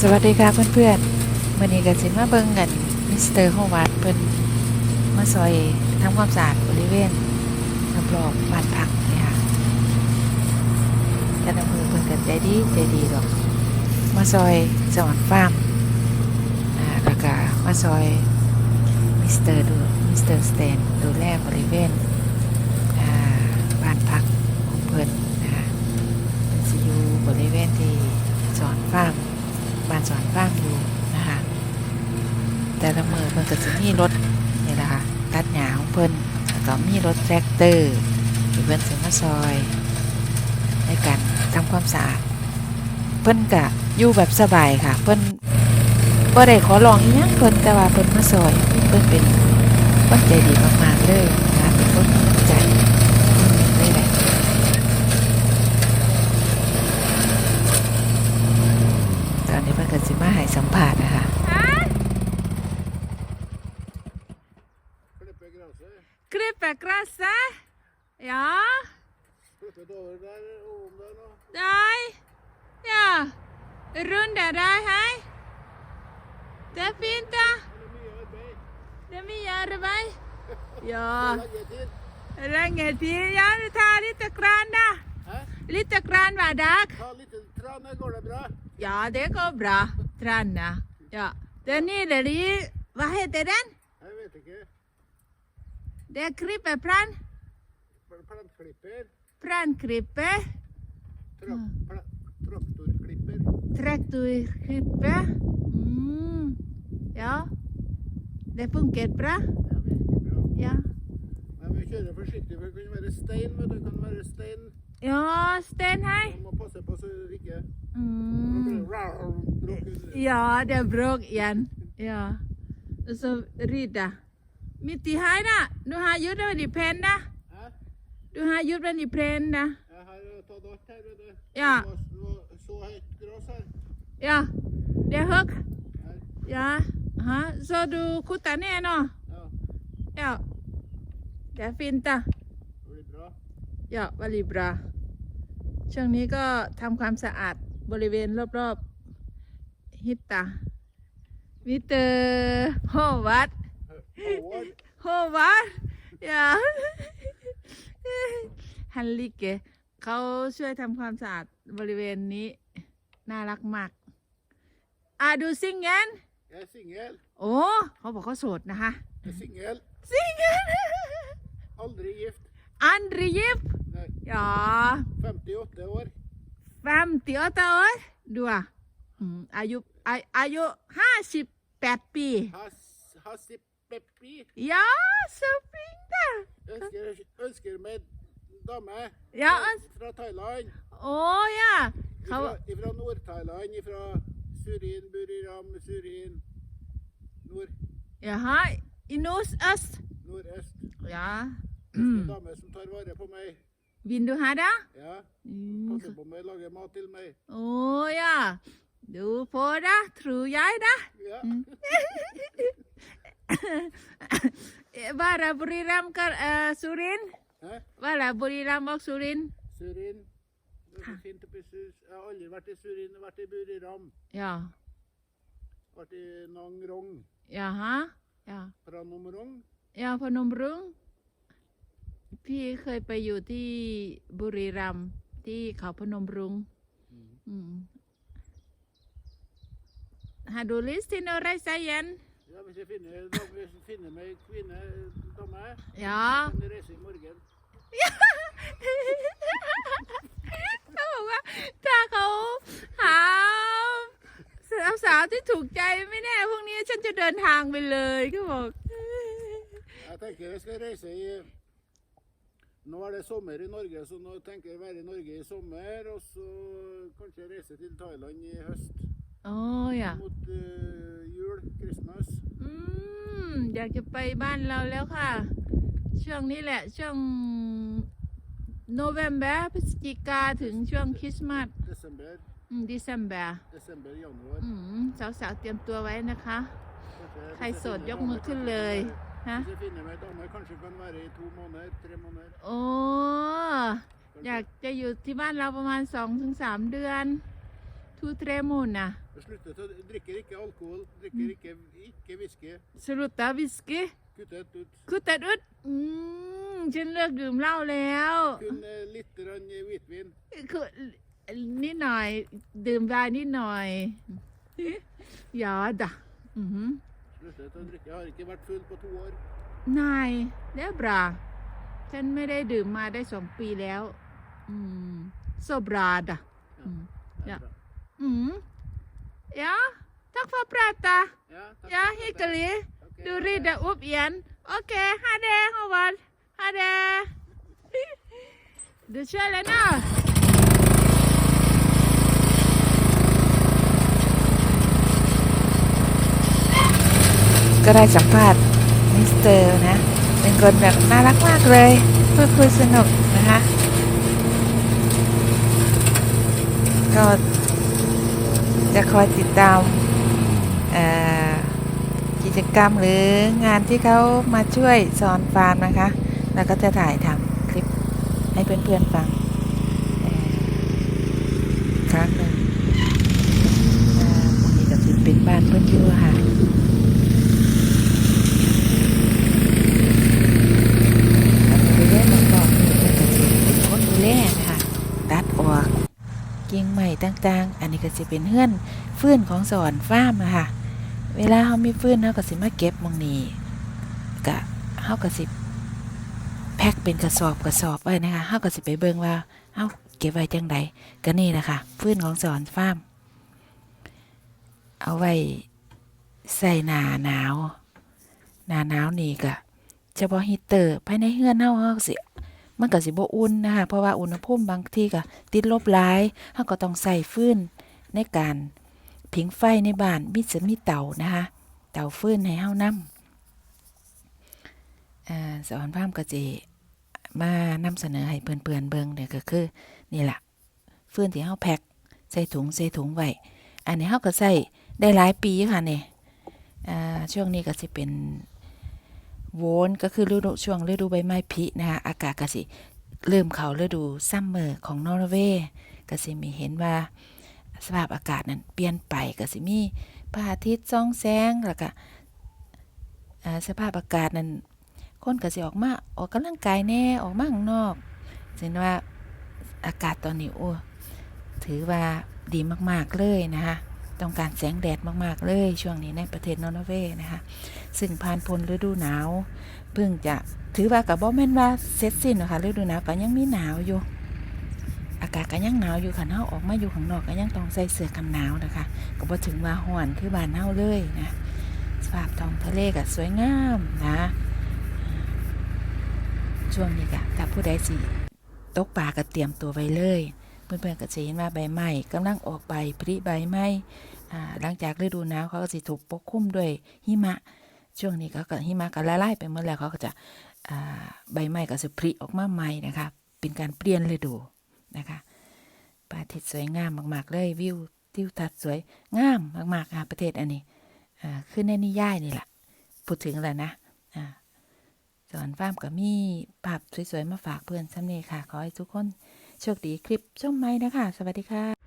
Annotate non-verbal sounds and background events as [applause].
สวัสดีค่ะเพื่อนๆวันนี้ก็สิมาเบิ่งกันมิสเตอร์โฮวาร์ดเพิ่นมาซอยทำความสะอาดบริเวณรอบๆบ้านพักนี่ค่ะแต่ละมือเพิ่นกันใจดีใจดีดอก มาซอยสวรรค์ฟาร์มอ่าแล้วก็มาซอยมิสเตอร์ดูมิสเตอร์สเตนดูแลบริเวณอ่าบ้านพักของเพิ่นนะคะเพิ่นสิอยู่บริเวณที่สอนฟาร์ม บ้านสอนฟาร์มอยู่นะคะ แต่ละมือเพิ่น ก็จะมีรถนี่แหละค่ะตัดหญ้าของเพิ่นแล้วก็มีรถแทรกเตอร์ที่เพิ่นสิมาซอย ในการทำความสะอาดเพิ่นก็อยู่แบบสบายค่ะ เพิ่นบ่ได้ขอร้องอีหยังเพิ่นแต่ว่าเพิ่นมาซอย เพิ่นเป็นคนใจดีมากๆเลยนะเป็นคนมีน้ำใจเลยแหละตอนนี้เพิ่นก็สิมาให้สัมภาษณ์นะคะ gresset. Ja, nei. Ja. Runde der, hei. Det er fint, da. Det er mye arbeid. Ja. Lenge tid. Ja, du tar litt kran, da. Litt kran hver dag. Ta litt tran, går det bra? Ja, det går bra. Trane. Ja. Det er nydelig. Hva heter den? Jeg vet ikke. Det er klippeplan. Plantklipper. Planklippe. Trak, pla, traktorklipper. Traktorklippe. Mm. Ja. Det funker bra. Det er virkelig bra. Ja. Men vi kjører forsiktig, for det kan være stein. vet du. Det kan være stein. Ja, Sten, hei. Man må passe på så det ikke Mm. Ja, det er bråk igjen. Ja. Og så rydde. Midt i her, da. Du har gjort det veldig pent, da. Hæ? Du har gjort veldig pent, da. Jeg har eh, tatt alt her, vet du. Ja. Det var, det var så høyt gras her. Ja. Det er høyt. her. Ja. Aha. Så du kutter ned nå? Ja, Ja. Det er fint, da. det blir bra. ja veldig บรา ช่วงนี้ก็ทำความสะอาดบริเวณรอบ ๆ ฮิตตามิสเตอร์โฮวัด Håvard. โฮวัดอย่าฮันลิเกะเขาช่วยทำความสะอาดบริเวณนี้ น่ารักมาก อะดูซิงเงิน Jeg er singel. โอ้เขาบอกเขาโสดนะคะ Jeg er singel. ซิงเงิน Aldri gift. อันริยิบ Nei, อย่า58 år. แฟมเตียวเตอร์เอ้ยดูอะอืมอายุอาอายุห้าสิบแปดปี Has, Hassi Peppi. Ja, så fint da. Ønsker, ønsker meg dame ja, fra Thailand. Å ja. Fra, fra Nord-Thailand. Fra Surin, Buriram, Surin Nord. Jaha. I nordøst? Nordøst. Ja. En dame som tar vare på meg. Vil du ha det? Ja. Mm. Passer på meg, lager mat til meg. Å ja. Du får det, tror jeg, da. Ja. Mm. [laughs] วาราบุรีรัมย์กับเอ่อสุรินทร์ Hæ? วาราบุรีรัมย์กับสุรินทร์ Surin. Det er så fint oppe i Sur... Jeg har aldri vært i Surin, jeg har vært i Buriram. อย่า Vært i Nang Rong. อย่าฮะอย่า Pranom Rong. ยาพนมรุ้งพี่เคยไปอยู่ที่บุรีรัมย์ที่เขาพนมรุ้งอืมฮาดูลิสติน อะไรไซเยน Ja, hvis jeg finner, da, hvis jeg finner meg kvinne, dame, ยา kan vi reise i morgen. เขาบอกว่าถ้าเขาหาสาวๆที่ถูกใจไม่แน่พรุ่งนี้ฉันจะเดินทางไปเลยก็บอก Jeg tenker jeg skal reise i Nå er det sommer i Norge, så nå tenker jeg være i Norge i sommer, og så kanskje reise til Thailand i høst. โอ้ยะ Mot eh, jul, Christmas. อืมอยากจะไปบ้านเราแล้วค่ะ ช่วงนี้แหละช่วงโนเวม ber พฤศจิกาถึงช่วงคริสต์มาส Desember, อืม December desember, januar. อืมสาวๆเตรียมตัวไว้นะคะ Kanskje- ใคร hvis jeg โสด finner ยก dame, มือขึ้น kanskje เลย kan være- ฮะ Hvis jeg finner meg dame, kanskje kan være i to måneder, tre måneder. โอ้ Kanskje. อยากจะอยู่ที่บ้านเราประมาณสองถึงสามเดือน to-tre måneder. Sluttet å drikker ikke alkohol, drikker ikke, ikke whisky. Slutta whisky. Kuttet ut คือแต่อึดอืมฉันเลิกดื่มเหล้าแล้ว kun eh, litt grann hvitvin. คือนิดหน่อย ดื่มไวน์นิดหน่อยอย่าด่ะอือหือ Sluttet å drikke. Jeg har ikke vært full på to år. นายเดบรา ฉันไม่ได้ดื่มมาได้สองปีแล้ว อืมโซบราด่ะ Ja. Mm. det er Ja. bra. อืม ja takk for praten Ja, takk ja for praten. hyggelig Ok, du ha det. rydder opp igjen ok ha det Håvard ha det du kjører nå ก็ได้สัมภาษณ์มิสเตอร์นะ เป็นคนแบบน่ารักมากเลยพูดคุยสนุกนะคะ ก็ จะคอยติดตามกิจกรรมหรืองานที่เขามาช่วยสอนฟาร์มนะคะ แล้วก็จะถ่ายทำคลิปให้เพื่อนๆฟังครั้งหนึ่งวันนี้ก็จะเป็นบ้านเพื่อนอยู่ค่ะ บริเวณรอบๆนี้เพิ่นก็สิเป็นคนดูแลนะคะตัดออกกิ่งใหม่ ต่างๆ อันนี้ก็สิเป็นเฮื่อนฟืนของสอนฟ้ามอะค่ะ เวลาเฮามีฟืนเฮาก็สิมาเก็บมองนี้ก็เฮาก็สิแพ็คเป็นกระสอบกระสอบไว้นะคะเฮาก็สิไปเบิ่งว่าเฮาเก็บไว้จังใดก็นี่แหละค่ะฟืนของสอนฟ้ามเอาไว้ใส่หนาหนาว หนาหนาวนี่ก็เฉพาะฮีเตอร์ภายในเฮือนเฮาเฮาสิ มันก็สิบ่อุ่นนะคะเพราะว่าอุณหภูมิบางที่ก็ติดลบหลายเฮาก็ต้องใส่ฟืนในการผิงไฟในบ้านมีจะมีเตานะคะเตาฟืนให้เฮานำอ่าสอนพามก็สิมานำเสนอให้เพื่อนๆเบิ่งเนี่ยก็คือนี่ล่ะฟืนที่เฮาแพ็คใส่ถุงใส่ถุงไว้อันนี้เฮาก็ใส่ได้หลายปีค่ะนี่อ่าช่วงนี้ก็สิเป็น โวนก็คือฤดูช่วงฤดูใบไม้ผลินะคะอากาศก็สิเริ่มเขาฤดูซัมเมอร์ของนอร์เวย์ก็สิมีเห็นว่า สภาพอากาศนั้นเปลี่ยนไปก็สิมีพระอาทิตย์ส่องแสงแล้วก็สภาพอากาศนั้นคนก็สิออกมาออกกำลังกายแน่ออกมาข้างนอกสินว่าอากาศตอนนี้โอ้ถือว่าดีมาก ๆ เลยนะคะ ต้องการแสงแดดมาก ๆ เลย ช่วงนี้ในประเทศนอร์เวย์นะคะ ซึ่งผ่านพ้นฤดูหนาว เพิ่งจะถือว่ากับบ่แม่นว่าเสร็จสิ้นนะคะฤดูหนาวก็ยังมีหนาวอยู่ อากาศก็ยังหนาวอยู่ค่ะเฮาออกมาอยู่ข้างนอกก็ยังต้องใส่เสื้อกันหนาวนะคะ ก็บ่ถึงว่าร้อนคือบ้านเฮาเลยนะสภาพท้องทะเลก็สวยงามนะช่วงนี้ก็ถ้าผู้ใดสิตกปลาก็เตรียมตัวไว้เลย เพื่อนๆก็จะเห็นว่าใบไม้กำลังออกใบผลิใบไม้หลังจากฤดูหนาวเขาก็สิถูกปกคลุมด้วยหิมะ ช่วงนี้ก็ก็หิมะก็ละลายไปหมดแล้วเขาก็จะใบไม้ก็จะผลิออกมาใหม่นะคะเป็นการเปลี่ยนฤดูนะคะพระอาทิตย์สวยงามมากๆเลยวิวทิวทัศน์สวยงามมากๆค่ะประเทศอันนี้อ่าขึ้นในนิยายนี่แหละพูดถึงแล้วนะอ่า สอนฟาร์มก็มีภาพสวยๆ มาฝากเพื่อนซ้ำเนีค่ะ ขอให้ทุกคนโชคดีคลิปช่องไม้นะคะ สวัสดีค่ะ